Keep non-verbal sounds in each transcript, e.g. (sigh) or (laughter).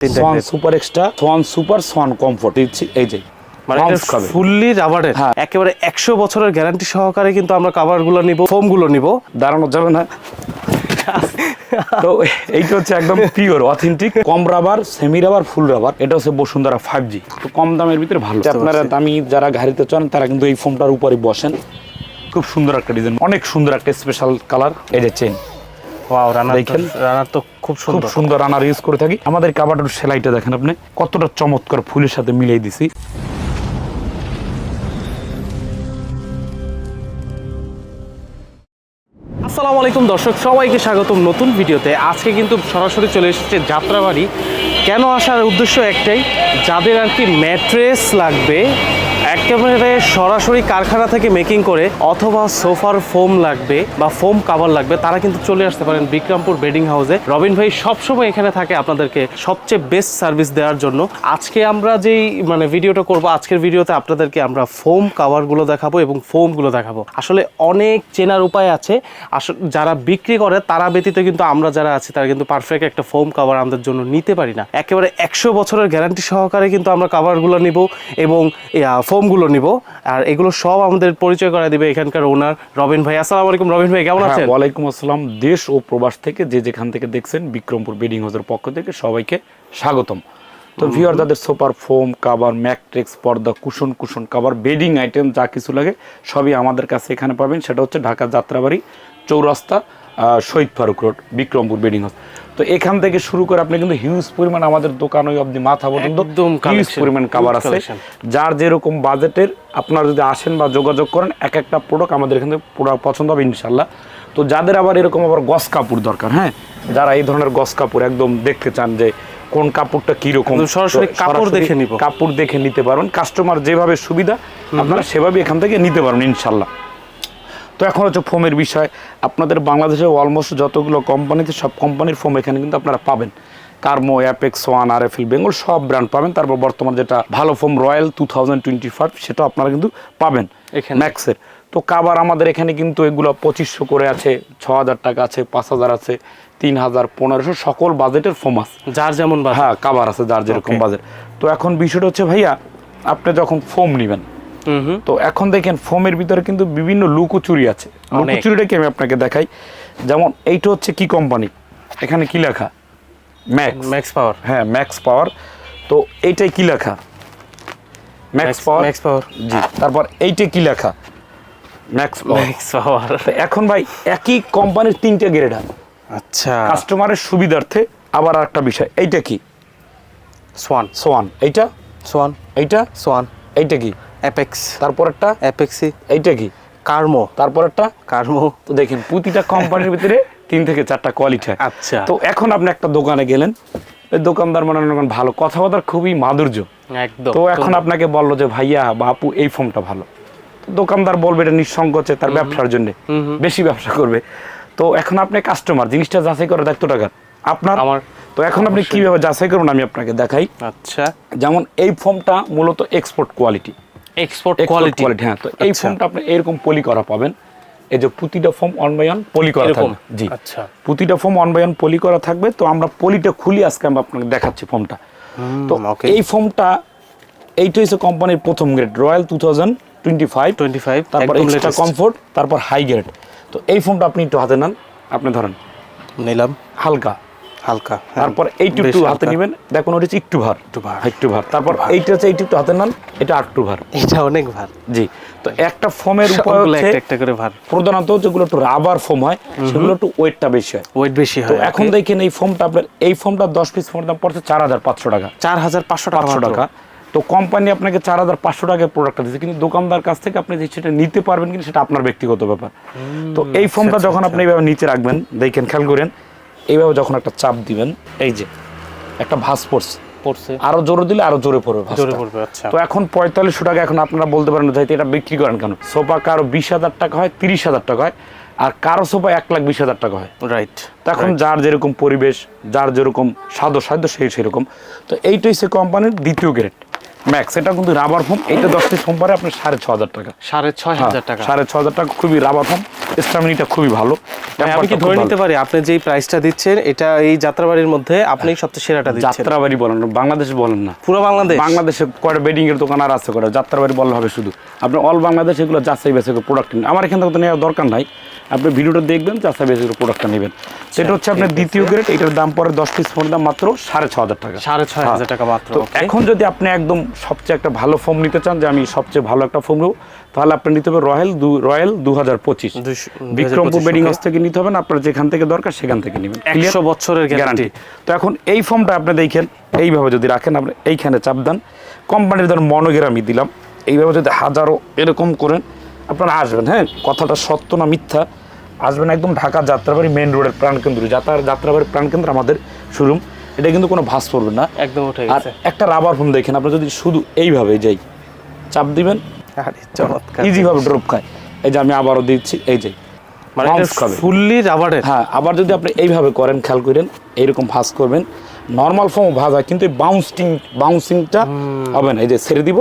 Swan super extra Swan super Swan comfort এই যে মানে ফুললি রাবারের হ্যাঁ। একেবারে একশো বছরের গ্যারান্টি সহকারে কিন্তু আমরা কাভারগুলো নিব ফোমগুলো নিব। দাঁড়ানো যাবে না। তো এইটা হচ্ছে একদম পিওর অথেন্টিক কম rubber semi rubber full rubber এটা হচ্ছে বসুন্ধরা ফাইভ জি তো কম দামের ভিতরে ভালো আপনারা দামি যারা গাড়িতে চান তারা কিন্তু এই ফোমটার উপরে বসেন। খুব সুন্দর একটা ডিজাইন অনেক সুন্দর একটা স্পেশাল কালার এই যে চেন ওয়াও রানার দেখেন। রানার তো খুব খুব সুন্দর। সুন্দর রানার ইউজ করে থাকি। আমাদের কাবাটার সেলাইটা দেখেন আপনি কতটা চমৎকার ফুলের সাথে মিলিয়ে দিছি। আসসালামু আলাইকুম দর্শক সবাইকে স্বাগতম নতুন ভিডিওতে। আজকে কিন্তু সরাসরি চলে এসেছে যাত্রাবাড়ি। কেন আসার উদ্দেশ্য একটাই যাদের আর কি ম্যাট্রেস লাগবে একেবারে সরাসরি কারখানা থেকে মেকিং করে অথবা সোফার ফোম লাগবে বা ফোম কাভার লাগবে, তারা কিন্তু চলে আসতে পারেন বিক্রমপুর বেডিং হাউসে। রবিন ভাই, সবসময় এখানে থাকে আপনাদেরকে সবচেয়ে বেস্ট সার্ভিস দেওয়ার জন্য। আজকে আমরা যেই মানে ভিডিওটা করব, আজকের ভিডিওতে আপনাদেরকে আমরা ফোম কাভারগুলো দেখাবো এবং ফোমগুলো দেখাবো। আসলে অনেক চেনার উপায় আছে। যারা বিক্রি করে, তারা ব্যতীত কিন্তু আমরা যারা আছি, তারা কিন্তু পারফেক্ট একটা ফোম কাভার আমাদের জন্য নিতে পারি না। একেবারে একশো বছরের গ্যারান্টি সহকারে কিন্তু আমরা কাভারগুলো নিব এবং ফোমগুলো নিব। আর এগুলো সব আমাদের পরিচয় করা দিবে এখানকার ওনার রবিন ভাই। আসসালামু আলাইকুম রবিন ভাই কেমন হ্যাঁ, আছেন? ওয়ালাইকুম আসসালাম। দেশ ও প্রবাস থেকে যে যেখান থেকে দেখছেন বিক্রমপুর বেডিং হাউসের পক্ষ থেকে সবাইকে স্বাগতম। তো ভিওর যাদের সোপার ফোম কাভার ম্যাকট্রিক্স পর্দা cushion cushion cover bedding item যা কিছু লাগে সবই আমাদের কাছে এখানে পাবেন। সেটা হচ্ছে Dhaka Jatrabari Chowrasta Shahid Faruk road Bikrampur bedding house. তো এখান থেকে শুরু করে আপনি কিন্তু হিউজ পরিমাণ আমাদের দোকান ওই অব্দি মাথা পর্যন্ত হিউজ পরিমাণ কাভার আছে। যার যেরকম বাজেটের আপনারা যদি আসেন বা যোগাযোগ করেন এক একটা প্রোডাক্ট আমাদের এখানে পুরো পছন্দ হবে ইনশাল্লাহ তো যাদের আবার এরকম আবার গস কাপড় দরকার হ্যাঁ? যারা এই ধরনের গস কাপড় একদম দেখতে চান যে কোন কাপড়টা কীরকম সরাসরি কাপড় দেখে নিব। কাপড় দেখে নিতে পারেন কাস্টমার যেভাবে সুবিধা আপনারা সেভাবে এখান থেকে নিতে পারেন ইনশাল্লাহ তো এখন হচ্ছে ফোমের বিষয়। আপনাদের বাংলাদেশে অলমোস্ট যতগুলো কোম্পানিতে সব কোম্পানির ফোম এখানে কিন্তু আপনারা পাবেন। কার্মো Apex one R F Bengal সব ব্র্যান্ড পাবেন। তারপর বর্তমান যেটা ভালো foam royal two thousand twenty five সেটা আপনারা কিন্তু পাবেন এখানে। ম্যাক্সের তো কাবার আমাদের এখানে কিন্তু এগুলো পঁচিশশো করে আছে ছ হাজার টাকা আছে পাঁচ হাজার আছে তিন হাজার পনেরোশো সকল বাজেটের ফোম আছে। যার যেমন হ্যাঁ কাবার আছে যার যেরকম বাজেট তো এখন বিষয়টা হচ্ছে ভাইয়া আপনি যখন ফোম নেবেন তো এখন দেখেন ফোমের ভিতরে কিন্তু বিভিন্ন লুকোচুরি আছে। লুকোচুরিটাকে আমি আপনাকে দেখাই? যেমন এইটা হচ্ছে কি কোম্পানি এখানে কি লেখা? ম্যাক্স ম্যাক্স পাওয়ার হ্যাঁ ম্যাক্স পাওয়ার তো এইটাই কি লেখা? ম্যাক্স পাওয়ার ম্যাক্স পাওয়ার জি। তারপর এইটা কি লেখা? ম্যাক্স ম্যাক্স পাওয়ার এখন ভাই একই কোম্পানির তিনটে গ্রেড হয় আচ্ছা। কাস্টমারের সুবিধার্থে আবার একটা বিষয়। এইটা কি? সোয়ান সোয়ান এইটা? সোয়ান এইটা? সোয়ান এইটা কি? অ্যাপেক্স তারপরেরটা? অ্যাপেক্সি এইটা কি? কার্মো তারপরেরটা? কার্মো তো দেখেন প্রতিটা কোম্পানির ভিতরে তিন থেকে চারটা কোয়ালিটি হয়। আচ্ছা। তো এখন আপনি একটা দোকানে গেলেন। ওই দোকানদার মনে করেন ভালো। কথাবার্তা খুবই মাধুর্য। একদম। তো এখন আপনাকে বলল যে ভাইয়া বাপু এই ফোনটা ভালো। দোকানদার বলবে এটা নিঃসংকোচে তার ব্যবসার জন্য। বেশি ব্যবসা করবে। তো এখন আপনি কাস্টমার জিনিসটা যাচাই করে দেখতো টাকা। আপনার? আমার? তো এখন আপনি কীভাবে যাচাই করবেন আমি আপনাকে দেখাই। আচ্ছা। যেমন এই ফোমটা মূলত export quality export quality quality হ্যাঁ তো এই আচ্ছা। ফোমটা আপনি এরকম পলি করা পাবেন। এই যে প্রতিটা foam one by one poly করা থাকবে। জি। আচ্ছা। প্রতিটা foam one by one poly করা থাকবে। তো আমরা পলিটা খুলি আজকে আমি আপনাকে দেখাচ্ছি ফোমটা তো এই ফোমটা এইটা হচ্ছে কোম্পানির প্রথম grade royal two thousand twenty five 25 তারপর একদম এক্সট্রা কমফোর্ট তারপর হাই গ্রেড তো এই ফোমটা আপনি একটু হাতে নেন। আপনি ধরেন। নিলাম। হালকা। হালকা তারপর এইটু একটু হাতে নেবেন। দেখুন ওটা একটু ভার। একটু ভার। একটু ভার। তারপর এইটা হচ্ছে এইটু একটু হাতে নেন এটা আটটু ভার। এটা অনেক ভার। জি তো একটা ফোমের হচ্ছে একটা করে ভার। প্রধানত যেগুলো একটু রাবার ফোম হয় সেগুলো একটু ওয়েটটা বেশি হয়। ওয়েট বেশি হয় এখন দেখেন এই ফোমটা আপনার এই ফোমটা দশ পিস ফোমের দাম পড়ছে চার হাজার পাঁচশো টাকা। চার হাজার পাঁচশো টাকা তো কোম্পানি আপনাকে চার হাজার পাঁচশো টাকায় প্রোডাক্টটা দিচ্ছে কিন্তু দোকানদার কাছ থেকে আপনি সেটা নিতে পারবেন কিন্তু সেটা আপনার ব্যক্তিগত ব্যাপার। তো এই ফোমটা আচ্ছা, যখন আপনি এইভাবে নিচে রাখবেন দেখেন খেয়াল করেন এইভাবে যখন একটা চাপ দিবেন এই যে একটা ভাস পড়ছে। পড়ছে। আরও জোরে দিলে আরও জোরে পড়বে জোরে পড়বে আচ্ছা। তো এখন পঁয়তাল্লিশশো টাকা এখন আপনারা বলতে পারেন যে এটা বিক্রি করেন কেন? সোফা কারও বিশ হাজার টাকা হয় তিরিশ হাজার টাকা হয় আর কারও সোফা এক লাখ বিশ হাজার টাকা হয়। রাইট তখন যার যেরকম পরিবেশ যার যেরকম স্বাদ সাধ্য সেই সেরকম। তো এইটা হচ্ছে কোম্পানির দ্বিতীয় গ্রেড। ম্যাক্স এটা কিন্তু রাবার ফোম এটা দশ পিস ফোম পারে আপনার সাড়ে ছ হাজার টাকা। সাড়ে ছয় হাজার টাকা। হ্যাঁ, সাড়ে ছ হাজার টাকা খুবই রাবার ফোম স্টামিনিটা খুবই ভালো। আমি কি ধরে নিতে পারি? আপনি যেই প্রাইসটা দিচ্ছেন এটা এই যাত্রাবাড়ির মধ্যে আপনি সবচেয়ে সেরাটা দিচ্ছেন। যাত্রাবাড়ি বলেন না, বাংলাদেশ বলেন না। পুরো বাংলাদেশ? বাংলাদেশে কয়টা বেডিং এর দোকান আর আছে কয়টা? যাত্রাবাড়ি বললে হবে শুধু। আপনি অল বাংলাদেশ এগুলো যাচাই করে প্রোডাক্ট আমার এখান থেকে নেওয়ার দরকার নাই। আপনি ভিডিওটা দেখবেন যাচাই বাছাই প্রোডাক্টটা নেবেন। সেটা হচ্ছে আপনার দ্বিতীয় গ্রেড এটার দাম পরে দশ পিস ফোনের দাম মাত্র সাড়ে ছ হাজার টাকা। সাড়ে ছয় হাজার টাকা মাত্র এখন যদি আপনি একদম সবচেয়ে একটা ভালো ফোম নিতে চান যে আমি সবচেয়ে ভালো একটা ফোম নেব তাহলে আপনি নিতে হবে রয়্যাল দু রয়্যাল দু হাজার পঁচিশ বিক্রমপুর বেডিং হাউস থেকে নিতে হবে না আপনার যেখান থেকে দরকার সেখান থেকে নেবেন। একশো বছরের গ্যারান্টি তো এখন এই ফর্মটা আপনি দেখেন এইভাবে যদি রাখেন আপনি এইখানে চাপ দেন। কোম্পানির ধরুন মনোগ্রামই দিলাম এইভাবে যদি হাজারো এরকম করেন আপনারা আসবেন হ্যাঁ? কথাটা সত্য না মিথ্যা? আসবেন একদম ঢাকা যাত্রাবাড়ি মেন রোডের প্রাণকেন্দ্র। যাত্রা যাত্রাবাড়ির প্রাণকেন্দ্র আমাদের শোরুম এটা কিন্তু কোনো ভাস পড়বে না। একদম উঠে আর একটা রাবার ফোন দেখেন আপনি যদি শুধু এইভাবে যাই চাপ দিবেন? আরে চমৎকার। ইজিভাবে ড্রপ খায়। এই যে আমি আবারও দিচ্ছি এই যে মানে ফুললি রাবারের হ্যাঁ আবার যদি আপনি এইভাবে করেন খেয়াল করেন এইরকম ভাঁজ করবেন। নর্মাল ফর্ম ভাঁজ হয় কিন্তু বাউন্সিং বাউন্সিংটা হবে না। এই যে ছেড়ে দিব।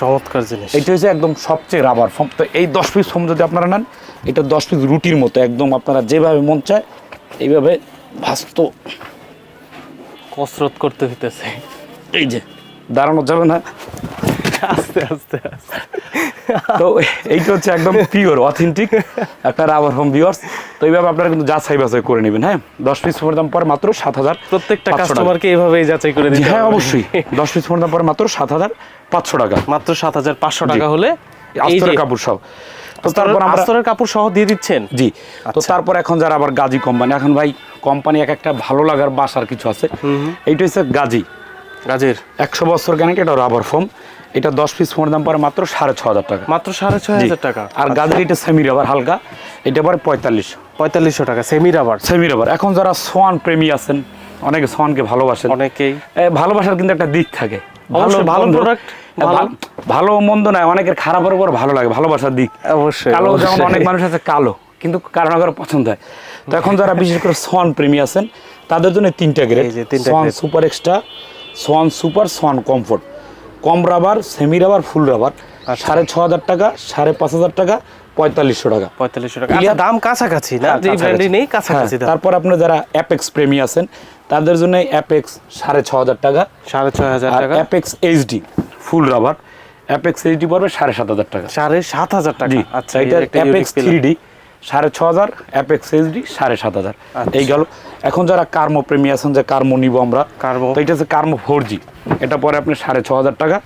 চমৎকার জিনিস। এটা হচ্ছে একদম সবচেয়ে রাবার ফোম তো এই দশ পিস ফোম যদি আপনারা নেন এটা দশ পিস রুটির মতো একদম আপনারা যেভাবে মন চায় এইভাবে ভাস্ত। কসরত করতে হইতেছে। এই যে দাঁড়ানো যাবে না। আস্তে আস্তে তো এইটা হচ্ছে একদম পিওর অথেন্টিক একটা রাবার ফর্ম ভিওর্স তো এইভাবে আপনারা কিন্তু যাচাই বাছাই করে নেবেন হ্যাঁ? দশ পিস ফোনের দাম পরে মাত্র সাত হাজার প্রত্যেকটা কাস্টমারকে এইভাবেই যাচাই করে দিতে হ্যাঁ অবশ্যই। দশ পিস ফোনের দাম পরে মাত্র সাত হাজার পাঁচশো টাকা। মাত্র সাত হাজার পাঁচশো টাকা হলে আস্তরের কাপড় সব তো তারপর আমরা আস্তরের কাপড় সহ দিয়ে দিচ্ছেন? জি। তো আচ্ছা। তারপর এখন যারা আবার গাজী কোম্পানি এখন ভাই কোম্পানি এক একটা ভালো লাগার বাসার কিছু আছে। এইটা হচ্ছে গাজী। গাজের একশো বছর গ্যারান্টি এটা রাবার ফোম এটা দশ পিস ফোনের দাম পরে মাত্র সাড়ে ছ হাজার টাকা। মাত্র সাড়ে জি। হাজার টাকা। আর গাজীর এটা সেমি রাবার হালকা। এটা পরে পঁয়তাল্লিশ পঁয়তাল্লিশশো টাকা সেমি রাবার সেমি রাবার এখন যারা সোয়ান প্রেমী আছেন অনেকে সোয়ানকে ভালোবাসেন। অনেকেই। ভালোবাসার কিন্তু একটা দিক থাকে। ভালো মন্দ- product, ভালো- মন্দ নয় অনেকের খারাপের উপর ভালো লাগে ভালোবাসার দিক। অবশ্যই কালো যেমন অনেক মানুষ আছে কালো। কিন্তু কারণ কারও পছন্দ হয়। তো এখন যারা বিশেষ করে সোয়ান প্রেমী আছেন তাদের জন্য তিনটা grade Swan super extra Swan super Swan comfort. কম rubber semi rubber full rubber. আচ্ছা। সাড়ে ছ হাজার টাকা সাড়ে পাঁচ হাজার টাকা পঁয়তাল্লিশশো টাকা। পঁয়তাল্লিশশো টাকা। আচ্ছা, দাম কাছাকাছি না? হ্যাঁ, যে কাছাকাছি। ব্র্যান্ডে নেই কাছাকাছি হ্যাঁ, তারপর আপনার যারা অ্যাপেক্স প্রেমী আছেন তাদের জন্য অ্যাপেক্স সাড়ে ছ হাজার টাকা। সাড়ে ছয় হাজার টাকা। Apex HD full rubber. Apex HD পড়বে সাড়ে সাত হাজার টাকা। সাড়ে সাত হাজার টাকা। আচ্ছা এটা অ্যাপেক্স। থ্রি ডি সাড়ে ছ হাজার অ্যাপেক্স এইচডি সাড়ে সাত হাজার আচ্ছা। এই গেল। এখন যারা কার্মো প্রেমী আছেন যে কার্মো নিব আমরা কার্মো। তো এটা হচ্ছে কার্মো ফোর জি এটা পরে আপনি সাড়ে ছ হাজার টাকা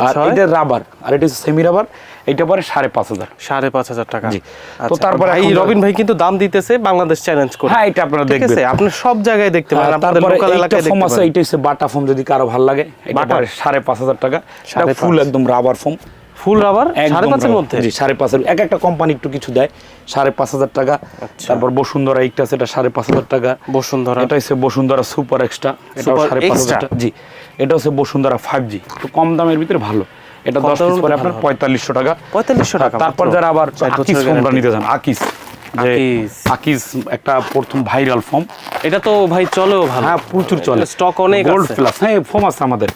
আর এটা রাবার আর এটা হচ্ছে সেমি রাবার এটা পরে সাড়ে পাঁচ হাজার। সাড়ে পাঁচ হাজার টাকা। জি। তো আচ্ছা, তারপরে যা- রবিন ভাই কিন্তু দাম দিতেছে বাংলাদেশ চ্যালেঞ্জ করে। হ্যাঁ এটা আপনারা দেখবেন। আপনি সব জায়গায় দেখতে পারেন হ্যাঁ, আপনাদের লোকাল এলাকায় দেখতে পারেন। এইটা হচ্ছে বাটা ফোম যদি কারও ভালো লাগে এটা পরে সাড়ে পাঁচ হাজার টাকা। সাড়ে ফুল একদম রাবার ফোম ফুল রাবার সাড়ে পাঁচের মধ্যে? জি সাড়ে পাঁচের এক একটা কোম্পানি একটু কিছু দেয় সাড়ে পাঁচ হাজার টাকা। আচ্ছা। তারপর বসুন্ধরা এটা সাড়ে পাঁচ হাজার টাকা। বসুন্ধরা। এটা হচ্ছে বসুন্ধরা সুপার এক্সট্রা Super সাড়ে পাঁচ হাজার টাকা। জি এটা হচ্ছে বসুন্ধরা ফাইভ জি তো কম দামের ভিতরে ভালো। এটা দশ পিস পরে আপনার পঁয়তাল্লিশশো টাকা। পঁয়তাল্লিশশো টাকা তারপর যারা আবার আকিস বছরের ফোনটা নিতে চান আকিস যে আকিস। একটা প্রথম ভাইরাল ফর্ম এটা তো ভাই চলেও ভালো। হ্যাঁ প্রচুর চলে। স্টক অনেক গোল্ড প্লাস হ্যাঁ ফোম আছে আমাদের।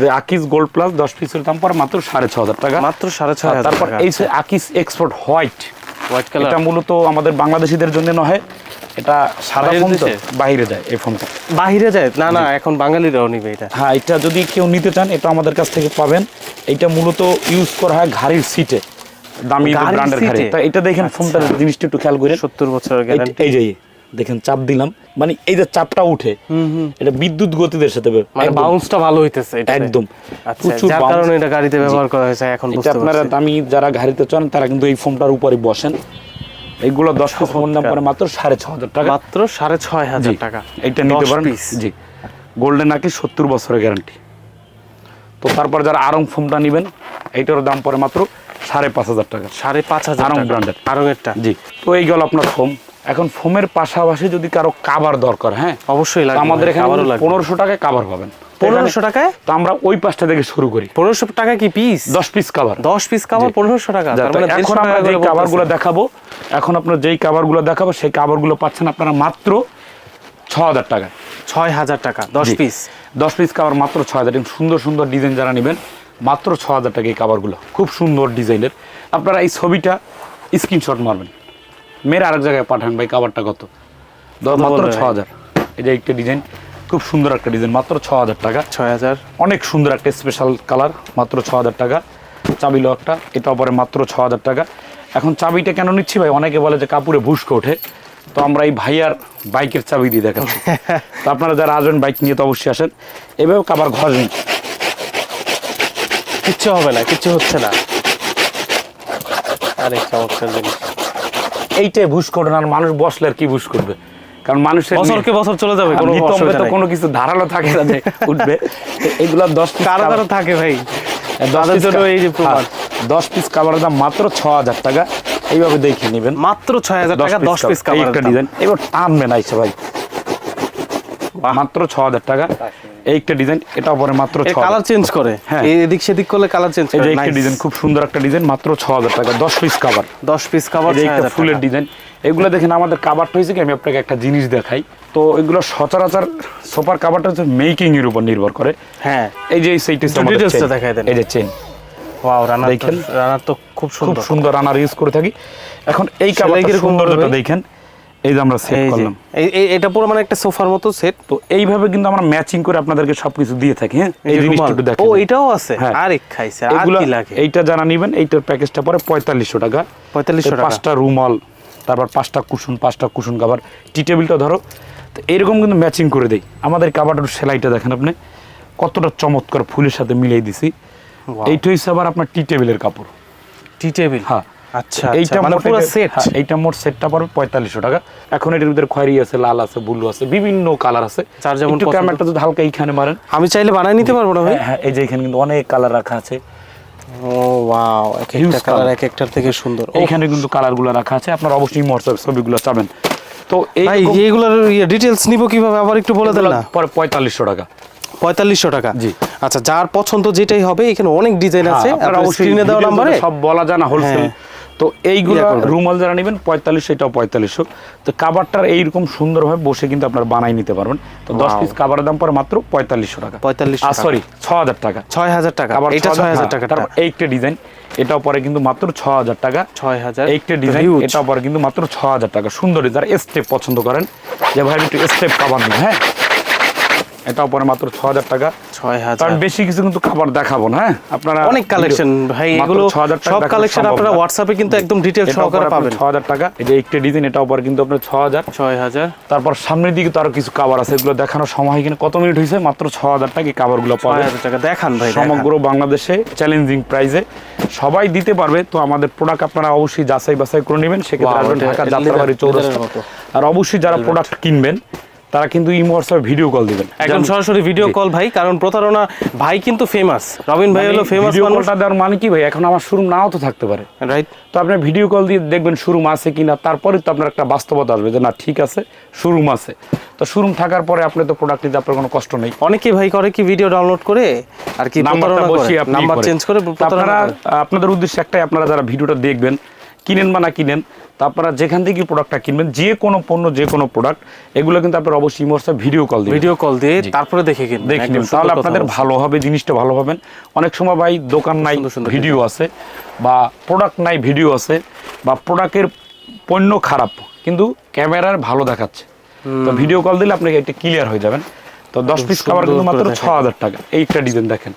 যে আকিস গোল্ড প্লাস দশ পিসের দাম পরে মাত্র সাড়ে ছ হাজার টাকা। মাত্র সাড়ে আর হাজার তারপর এই আকিস এক্সপোর্ট হোয়াইট হোয়াইট এটা মূলত আমাদের বাংলাদেশিদের জন্য নয় এটা তো বাইরে যায় এই ফোনটা বাহিরে যায়? না না এখন বাঙালিরাও নিবে এটা। হ্যাঁ এটা যদি কেউ নিতে চান এটা আমাদের কাছ থেকে পাবেন। এটা মূলত ইউজ করা হয় ঘাড়ির সিটে দামি ব্র্যান্ডের ঘাড়ি? তা এটা দেখেন ফোনটার জিনিসটা একটু খেয়াল করে সত্তর বছরের গ্যারান্টি এই যে দেখেন চাপ দিলাম। মানে এই যে চাপটা উঠে এটা বিদ্যুৎ গতিদের সাথে মানে বাউন্সটা ভালো হইতেছে। একদম। আচ্ছা প্রচুর যার কারণে এটা গাড়িতে ব্যবহার করা হয়েছে এখন এটা বুঝতে আপনারা দামি যারা গাড়িতে চান তারা কিন্তু এই ফোনটার উপরে বসেন। এইগুলো দশ পিস ফোন দাম পরে মাত্র সাড়ে ছ হাজার টাকা। মাত্র সাড়ে ছয় হাজার টাকা। এইটা নিতে পারেন। জি। গোল্ডেন নাকি সত্তর বছরের গ্যারান্টি তো তারপর যারা আরং ফোনটা নেবেন এইটার দাম পরে মাত্র সাড়ে পাঁচ হাজার টাকা। সাড়ে পাঁচ হাজার আরং টাকা। branded। আরঙেরটা জি। তো এই গেল আপনার ফোম এখন ফোমের পাশাপাশি যদি কারও কাবার দরকার হ্যাঁ? অবশ্যই আমাদের এখানে পনেরোশো টাকায় কাবার পাবেন। পনেরোশো টাকায়? তো আমরা ওই পাশটা থেকে শুরু করি। পনেরোশো টাকা কি পিস দশ পিস কাবার দশ পিস কাভার পনেরোশো টাকা। মানে এখন আমরা যেই কাভারগুলো দেখাবো এখন আপনার যেই কাভারগুলো দেখাবো সেই কাভারগুলো পাচ্ছেন আপনারা মাত্র ছ হাজার টাকায় ছয় হাজার টাকা দশ পিস দশ পিস কাবার মাত্র ছ হাজার সুন্দর সুন্দর ডিজাইন যারা নেবেন মাত্র ছ হাজার টাকা এই কাবারগুলো খুব সুন্দর ডিজাইনের আপনারা এই ছবিটা স্ক্রিনশট মারবেন। মেয়ের আরেক জায়গায় পাঠান ভাই কাবারটা কত? মাত্র ছ হাজার এই যে একটা ডিজাইন খুব সুন্দর একটা ডিজাইন মাত্র ছ হাজার টাকা। ছয় হাজার অনেক সুন্দর একটা স্পেশাল কালার মাত্র ছ হাজার টাকা। চাবি লকটা এটা পরে মাত্র ছ হাজার টাকা। এখন চাবিটা কেন নিচ্ছি ভাই? অনেকে বলে যে কাপুরে ভুসকে ওঠে। তো আমরা এই ভাইয়ার বাইকের চাবি দিয়ে দেখাচ্ছি। (laughs) তো আপনারা যারা আসবেন বাইক নিয়ে তো অবশ্যই আসেন। এভাবে কাবার ঘষবেন কিচ্ছু হবে না কিচ্ছু হচ্ছে না। আরে চমৎকার জিনিস। এইটাই ভুস করে না আর মানুষ বসলে আর কি ভুস করবে? কারণ মানুষের বছরকে বছর চলে যাবে তো কোনো কিছু ধারালো থাকে না যে উঠবে। এগুলো দশ তারা তারা থাকে ভাই। দশ তাদের জন্য এই যে প্রমাণ। হ্যাঁ, দশ পিস কাবারের দাম মাত্র ছ হাজার টাকা। এইভাবে দেখে নেবেন। মাত্র ছয় হাজার টাকা দশ পিস কাবার। একটা ডিজাইন এবার টানবে না ভাই। মাত্র ছ হাজার টাকা এই একটা ডিজাইন এটা পরে মাত্র কালার চেঞ্জ করে। হ্যাঁ। এদিক সেদিক করলে কালার চেঞ্জ করে। একটা ডিজাইন খুব সুন্দর একটা ডিজাইন মাত্র ছ হাজার টাকা দশ পিস কাবার দশ পিস কাভার একটা ফুলের ডিজাইন এগুলো দেখেন আমাদের কাবারটা হয়েছে কি আমি আপনাকে একটা জিনিস দেখাই। তো এগুলো সচরাচর সোফার কাবারটা হচ্ছে মেকিং এর উপর নির্ভর করে। হ্যাঁ। এই যে সেইটি দেখায় দেন। এই যে চেন ওয়াও রানার দেখেন। রানার তো খুব খুব সুন্দর। রানার ইউজ করে থাকি। এখন এই কীরকম সৌন্দর্যটা দেখেন। এই যে আমরা সেট করলাম। এটা পুরো মানে একটা সোফার মতো সেট তো এইভাবে কিন্তু আমরা ম্যাচিং করে আপনাদেরকে সবকিছু দিয়ে থাকি হ্যাঁ? এই জিনিসটা একটু দেখেন। ও এটাও আছে? হ্যাঁ। আরে খাইছে আর কি লাগে? এইটা যারা নিবেন এইটার প্যাকেজটা পরে পঁয়তাল্লিশশো টাকা। 4500 টাকা। পাঁচটা রুমাল তারপর পাঁচটা কুশন পাঁচটা কুশন কাভার টি টেবিলটা ধরো তো এরকম কিন্তু ম্যাচিং করে দেই। আমাদের কাভারটার সেলাইটা দেখেন আপনি কতটা চমৎকার ফুলের সাথে মিলিয়ে দিছি. এইটা হচ্ছে আবার আপনার টি টেবিলের কাপড়। Tea table? হ্যাঁ। আচ্ছা এইটা এইটা মানে পুরো সেট হ্যাঁ, এইটা মোট সেটটা পড়বে পঁয়তাল্লিশশো টাকা। এখন এটার ভিতরে খয়েরি আছে লাল আছে ব্লু আছে বিভিন্ন কালার আছে। যার যেমন। ক্যামেরাটা যদি হালকা এইখানে মারেন। আমি চাইলে বানাই নিতে পারব না ভাই। হ্যাঁ, হ্যাঁ এই যে এখানে কিন্তু অনেক কালার রাখা আছে। ও ওয়াও এক একটা কালার এক একটার থেকে সুন্দর। ও। কিন্তু কালারগুলো রাখা আছে। আপনার অবশ্যই হোয়াটসঅ্যাপ ছবিগুলো চাবেন। তো এই এইগুলোর ডিটেলস নিব কীভাবে? আবার একটু বলে দেন না। পরে পঁয়তাল্লিশশো টাকা। পঁয়তাল্লিশশো টাকা? জি। আচ্ছা যার পছন্দ যেটাই হবে এখানে অনেক ডিজাইন আছে। হ্যাঁ, স্ক্রিনে দেওয়া নাম্বারে সব বলা জানা হোলসেল। তো এইগুলো রুমাল যারা নেবেন পঁয়তাল্লিশশো এটাও পঁয়তাল্লিশশো তো কাবারটার এইরকম সুন্দরভাবে বসে কিন্তু আপনার বানাই নিতে পারবেন। তো দশ পিস কাবারের দাম পরে মাত্র পঁয়তাল্লিশশো টাকা। 4500 টাকা। সরি ছ হাজার টাকা। ছয় হাজার টাকা। আবার এটা ছয় হাজার টাকা তারপর এইটা ডিজাইন এটাও পরে কিন্তু মাত্র ছ হাজার টাকা। ছয় হাজার এইটা ডিজাইন। এটাও পরে কিন্তু মাত্র ছ হাজার টাকা। সুন্দর যারা স্টেপ পছন্দ করেন যে ভাই একটু স্টেপ কাবার নিই হ্যাঁ? এটাও পরে মাত্র ছ হাজার টাকা। ছয় হাজার কারণ বেশি কিছু কিন্তু খাবার দেখাবো না হ্যাঁ? আপনারা অনেক কালেকশন ভাই এগুলো 6,000 টাকা সব কালেকশন আপনারা। হোয়াটসঅ্যাপে কিন্তু একদম ডিটেল সহকারে পাবেন। ছ হাজার টাকা। এই যে একটা ডিজাইন এটাও পরে কিন্তু আপনার ছ হাজার ছয় হাজার তারপর সামনের দিকে তো আরও কিছু কাবার আছে এগুলো দেখানোর সময় এখানে কত মিনিট হয়েছে? মাত্র ছ হাজার টাকা এই কাবারগুলো ছয় পাবে হাজার টাকা দেখান ভাই সমগ্র বাংলাদেশে চ্যালেঞ্জিং প্রাইজে সবাই দিতে পারবে তো আমাদের প্রোডাক্ট আপনারা অবশ্যই যাচাই বাছাই করে নেবেন। সেক্ষেত্রে আসবেন ঢাকা যাত্রাবাড়ি চৌরাস্তা। আর অবশ্যই যারা প্রোডাক্ট কিনবেন তারা কিন্তু হোয়াটসঅ্যাপে ভিডিও কল দিবেন। একদম সরাসরি ভিডিও কল ভাই কারণ প্রতারণা ভাই কিন্তু ফেমাস রবিন ভাই হলো ফেমাস ভিডিও কলটা দেওয়ার মানে কি ভাই? এখন আমার শোরুম নাও তো থাকতে পারে। রাইট তো আপনি ভিডিও কল দিয়ে দেখবেন শোরুম আছে কিনা তারপরে তো আপনার একটা বাস্তবতা আসবে যে না ঠিক আছে শোরুম আছে। তো শোরুম থাকার পরে আপনি তো প্রোডাক্ট নিতে আপনার কোনো কষ্ট নেই। অনেকে ভাই করে কি ভিডিও ডাউনলোড করে আর কি নাম্বারটা বসিয়ে নাম্বার চেঞ্জ করে আপনারা আপনাদের উদ্দেশ্যে একটাই আপনারা যারা ভিডিওটা দেখবেন কিনেন বা না কিনেন তা আপনারা যেখান থেকে প্রোডাক্টটা কিনবেন যে কোনো পণ্য যে কোনো প্রোডাক্ট এগুলো কিন্তু আপনারা অবশ্যই ইমোর্সে ভিডিও কল দিবেন ভিডিও কল দিয়ে তারপরে দেখে কিনবেন দেখে নেবেন তাহলে আপনাদের ভালো হবে জিনিসটা ভালো হবেন অনেক সময় ভাই দোকান নাই ভিডিও আছে বা প্রোডাক্ট নাই ভিডিও আছে বা প্রোডাক্টের পণ্য খারাপ কিন্তু ক্যামেরার ভালো দেখাচ্ছে। তো ভিডিও কল দিলে আপনাকে এটা ক্লিয়ার হয়ে যাবেন তো দশ পিস খাবার কিন্তু মাত্র ছ হাজার টাকা। এইটা ডিজাইন দেখেন।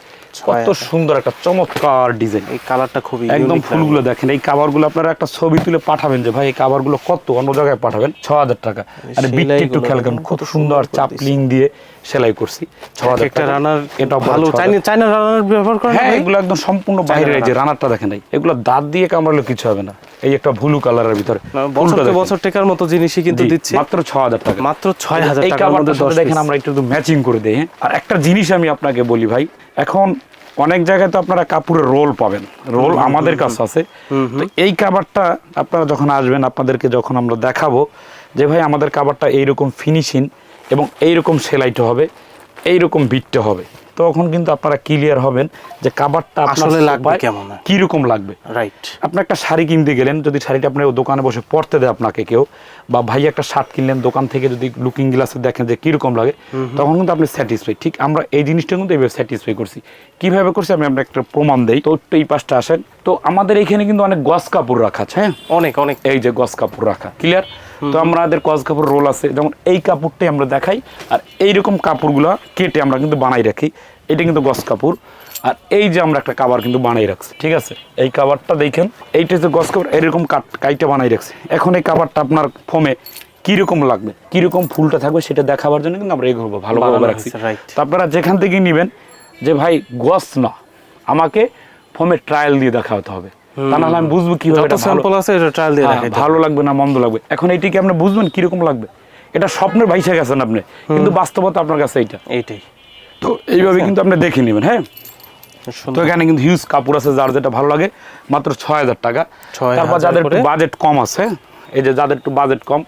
কত সুন্দর একটা চমৎকার ডিজাইন এই কালারটা খুবই একদম ফুলগুলো দেখেন এই কাভারগুলো আপনারা একটা ছবি তুলে পাঠাবেন যে ভাই এই কাভারগুলো কত? অন্য জায়গায় পাঠাবেন ছ হাজার টাকা। আর বিটটা একটু খেয়াল করেন কত সুন্দর চাপলিং দিয়ে সেলাই করছি ছ হাজার টাকা। রানার এটা ভালো চাইনা চাইনা রানার ব্যবহার করেন হ্যাঁ এগুলো একদম সম্পূর্ণ বাইরে যে রানারটা দেখেন এই এগুলো দাঁত দিয়ে কামড়ালে কিছু হবে না। এই একটা ভুলু কালারের ভিতরে। না, বছরকে বছর টাকার মতো জিনিসই কিন্তু দিচ্ছে। মাত্র ছ হাজার টাকা। মাত্র ছয় হাজার এই টাকার মধ্যে সাথে দশ দেখেন আমরা একটু ম্যাচিং করে দিই হ্যাঁ? আর একটা জিনিস আমি আপনাকে বলি ভাই এখন অনেক জায়গায় তো আপনারা কাপড়ের রোল পাবেন। রোল আমাদের কাছে আছে। এই কাভারটা আপনারা যখন আসবেন আপনাদেরকে যখন আমরা দেখাবো যে ভাই আমাদের কাভারটা এইরকম ফিনিশিং এবং এইরকম সেলাইটা হবে এইরকম বিটতে হবে। তখন কিন্তু আপনারা ক্লিয়ার হবেন যে কাবারটা আসলে লাগবে কেমন? কীরকম লাগবে। রাইট আপনি একটা শাড়ি কিনতে গেলেন যদি শাড়িটা আপনি দোকানে বসে পরতে দেয় আপনাকে কেউ বা ভাই একটা শার্ট কিনলেন দোকান থেকে যদি লুকিং গ্লাসে দেখেন যে কীরকম লাগে তখন কিন্তু আপনি স্যাটিসফাই ঠিক আমরা এই জিনিসটা কিন্তু এইভাবে স্যাটিসফাই করছি। কীভাবে করছি আমি আপনাকে একটা প্রমাণ দেই। তো একটু এই পাশটা আসেন। তো আমাদের এখানে কিন্তু অনেক গস কাপড় রাখা আছে হ্যাঁ? অনেক অনেক। এই যে গস কাপড় রাখা ক্লিয়ার তো আমাদের গস কাপড় রোল আছে। যেমন এই কাপড়টাই আমরা দেখাই আর এইরকম কাপড়গুলো কেটে আমরা কিন্তু বানাই রাখি। এটা কিন্তু গস কাপড়। আর এই যে আমরা একটা কাবার কিন্তু বানাই রাখছি ঠিক আছে? এই কাবারটা দেখেন এইটা হচ্ছে গস কাপড় এরকম কাট কাইটা বানাই রাখছি। এখন এই কাবারটা আপনার ফোমে কীরকম লাগবে? কীরকম ফুলটা থাকবে সেটা দেখাবার জন্য কিন্তু আমরা এগুলো ভালোভাবে রাখছি। তো আপনারা যেখান থেকে নেবেন যে ভাই গস না আমাকে ফোমে ট্রায়াল দিয়ে দেখাতে হবে। তা নাহলে আমি বুঝব কীভাবে যত এটা স্যাম্পল আছে এটা ট্রায়াল দিয়ে হ্যাঁ, ভালো লাগবে না মন্দ লাগবে। এখন এইটিকে আপনি বুঝবেন? কীরকম লাগবে? এটা স্বপ্নের ভাইসে গেছেন আপনি। কিন্তু বাস্তবতা আপনার কাছে এইটা। এইটাই। তো এইভাবে কিন্তু আপনি দেখে নেবেন হ্যাঁ? তো এখানে কিন্তু হিউজ কাপড় আছে যার যেটা ভালো লাগে মাত্র ছয় হাজার টাকা। 6,000 তারপর যাদের একটু বাজেট কম আছে এই যে যাদের একটু বাজেট কম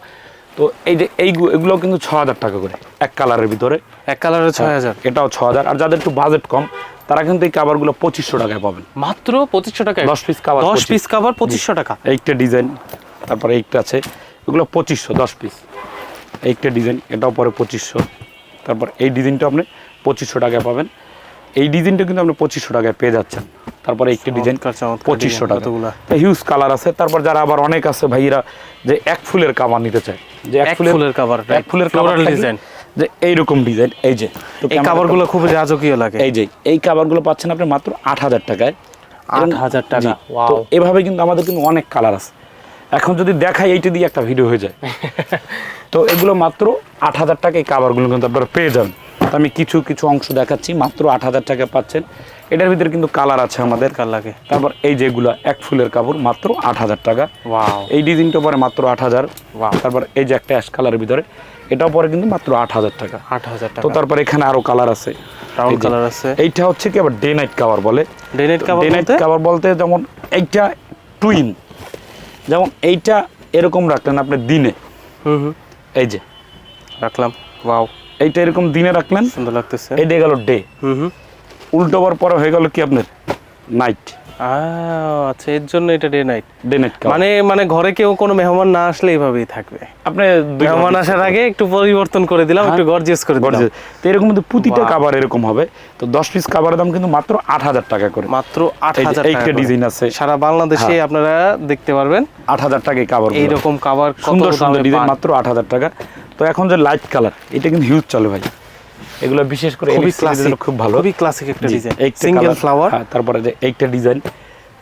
তো এই যে এইগুলো এগুলো কিন্তু ছ হাজার টাকা করে এক কালারের ভিতরে। এক কালারে ছয় হাজার। এটাও ছ হাজার। আর যাদের একটু বাজেট কম তারা কিন্তু এই কাবারগুলো পঁচিশশো টাকায় পাবেন। মাত্র পঁচিশশো টাকা 10 piece cover দশ পিস কাভার পঁচিশশো টাকা। এইটা ডিজাইন তারপরে এইটা আছে। এগুলো পঁচিশশো দশ পিস এইটা ডিজাইন এটাও পরে পঁচিশশো। তারপর এই ডিজাইনটা আপনি পঁচিশশো টাকায় পাবেন। এই ডিজাইনটা কিন্তু আপনি পঁচিশশো টাকায় পেয়ে যাচ্ছেন। তারপরে একটা ডিজাইন পঁচিশশো টাকা? হিউজ কালার আছে। তারপর যারা আবার অনেক আছে ভাইরা যে এক ফুলের কাবার নিতে চায় যে এক ফুলের cover, এক ফুলের কাবার design। যে এইরকম ডিজাইন এই যে। এই কাভারগুলো খুব রাজকীয় লাগে। এই যে এই কাভারগুলো পাচ্ছেন আপনি মাত্র আট হাজার টাকায়। আট হাজার টাকা। তো এভাবে কিন্তু আমাদের কিন্তু অনেক কালার আছে। এখন যদি দেখাই এইটা দিয়ে একটা ভিডিও হয়ে যায়। (laughs) তো এগুলো মাত্র আট হাজার টাকা এই কাভারগুলো কিন্তু আপনারা পেয়ে যাবেন আমি কিছু কিছু অংশ দেখাচ্ছি মাত্র আট হাজার টাকা পাচ্ছেন। এটার ভিতরে কিন্তু কালার আছে আমাদের। কার লাগে। তারপর এই যেগুলো এক ফুলের কাপড় মাত্র আট হাজার টাকা। এই ডিজাইনটা পরে মাত্র আট হাজার. তারপর এই যে একটা অ্যাশ কালারের ভিতরে এটাও পরে কিন্তু মাত্র আট হাজার টাকা। আট হাজার টাকা। তো তারপর এখানে আরও কালার আছে। Colour আছে। এইটা হচ্ছে কি আবার ডে নাইট কাভার বলে। Day night cover day night cover বলতে যেমন এইটা টুইন যেমন এইটা এরকম রাখলেন আপনি দিনে। হুম এই যে। রাখলাম। ওয়াও এইটা এরকম দিনে রাখলেন। সুন্দর লাগতেছে। এইটা গেল ডে হুম হুম। উল্টোবার পরে হয়ে গেল কি আপনার? নাইট আচ্ছা এর জন্য এটা ডে নাইট ডে নাইট মানে মানে ঘরে কেউ কোনো মেহমান না আসলে এইভাবেই থাকবে। আপনি মেহমান আসার আগে একটু পরিবর্তন করে দিলাম একটু গর্জিয়াস করে দিলাম। তো এরকম কিন্তু প্রতিটা. কাভার এরকম হবে। তো দশ পিস কাভারের দাম কিন্তু মাত্র আট হাজার টাকা করে। মাত্র আট হাজার এইটা ডিজাইন আছে। সারা বাংলাদেশে হ্যাঁ। আপনারা দেখতে পারবেন। আট হাজার টাকা এই কাভার এইরকম কাভার সুন্দর সুন্দর ডিজাইন মাত্র আট হাজার টাকা। তো এখন যে লাইট কালার এটা কিন্তু হিউজ চলে ভাই। এগুলো বিশেষ করে খুবই ক্লাসিক খুব ভালো। খুবই ক্লাসিক একটা ডিজাইন সিঙ্গেল ফ্লাওয়ার তারপরে যে এইটা ডিজাইন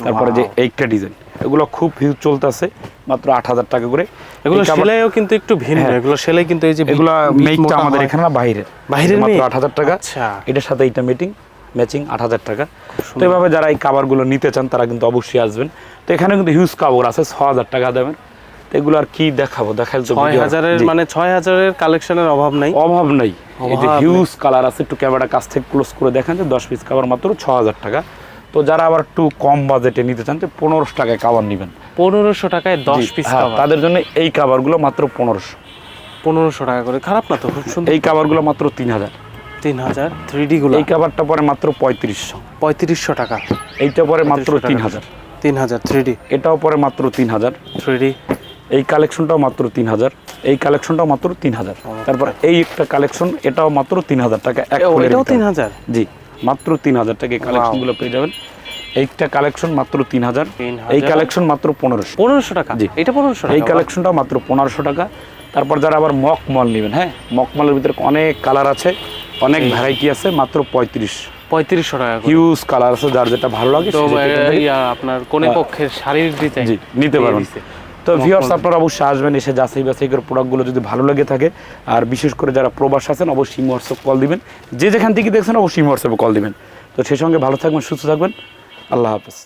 তারপরে যে. এইটা ডিজাইন এগুলো খুব হিউজ চলতেছে মাত্র আট হাজার টাকা করে। এগুলো সেলাইও কিন্তু একটু ভিন্ন হ্যাঁ। এগুলো সেলাই কিন্তু এই যে এগুলো মেকটা আমাদের এখানে না বাইরে বাইরের মাত্র আট হাজার টাকা। আচ্ছা। এটার সাথে এইটা মিটিং ম্যাচিং আট হাজার টাকা। তো এভাবে যারা এই কাভারগুলো নিতে চান তারা কিন্তু অবশ্যই আসবেন। তো এখানে কিন্তু হিউজ কাভার আছে ছ হাজার টাকা দেবেন এগুলো আর কি দেখাবো? দেখাল তো ছয় হাজারের মানে ছয় হাজারের কালেকশনের অভাব নাই। অভাব নাই। এই যে হিউজ কালার আছে একটু ক্যামেরা কাছ থেকে ক্লোজ করে দেখেন যে দশ পিস কাভার মাত্র ছ হাজার টাকা। তো যারা আবার একটু কম বাজেটে নিতে চান তো পনেরোশো টাকায় কাভার নেবেন। পনেরোশো টাকায় দশ জি, পিস হ্যাঁ, তাদের জন্য এই কাভারগুলো মাত্র পনেরোশো। পনেরোশো টাকা করে। খারাপ না তো খুব সুন্দর। এই কাভারগুলো মাত্র তিন হাজার। তিন হাজার থ্রি ডি গুলো। এই কাভারটা পরে মাত্র পঁয়ত্রিশশো। পঁয়ত্রিশশো টাকা। এইটা পরে মাত্র 3500 তিন টাকা। হাজার। তিন হাজার থ্রি ডি এটাও পরে মাত্র তিন হাজার। থ্রি ডি এই কালেকশনটাও মাত্র তিন হাজার এই কালেকশনটাও মাত্র তিন হাজার তারপর এই একটা কালেকশন এটাও মাত্র তিন হাজার টাকা এক। তিন হাজার জি মাত্র তিন হাজার টাকা এই কালেকশনগুলো পেয়ে যাবেন। এইটা কালেকশন মাত্র তিন হাজার এই কালেকশন মাত্র পনেরোশো। পনেরোশো টাকা? জি। এটা পনেরোশো এই টাকা? কালেকশনটা মাত্র পনেরোশো টাকা। তারপর যারা আবার মক মল নেবেন হ্যাঁ মক মলের ভিতরে অনেক কালার আছে অনেক ভ্যারাইটি আছে মাত্র পঁয়ত্রিশ। পঁয়ত্রিশশো টাকা হিউজ কালার আছে যার যেটা ভালো লাগে আপনার কোনে পক্ষের শাড়ির নিতে পারবেন। তো ভিউয়ার্স আপনারা অবশ্যই আসবেন এসে যাচাই বাছাই করে প্রোডাক্টগুলো যদি ভালো লেগে থাকে। আর বিশেষ করে যারা প্রবাস আছেন অবশ্যই হোয়াটসঅ্যাপ কল দিবেন। যে যেখান থেকে দেখছেন অবশ্যই হোয়াটসঅ্যাপে কল দিবেন। তো সেই সঙ্গে ভালো থাকবেন সুস্থ থাকবেন। আল্লাহ হাফেজ।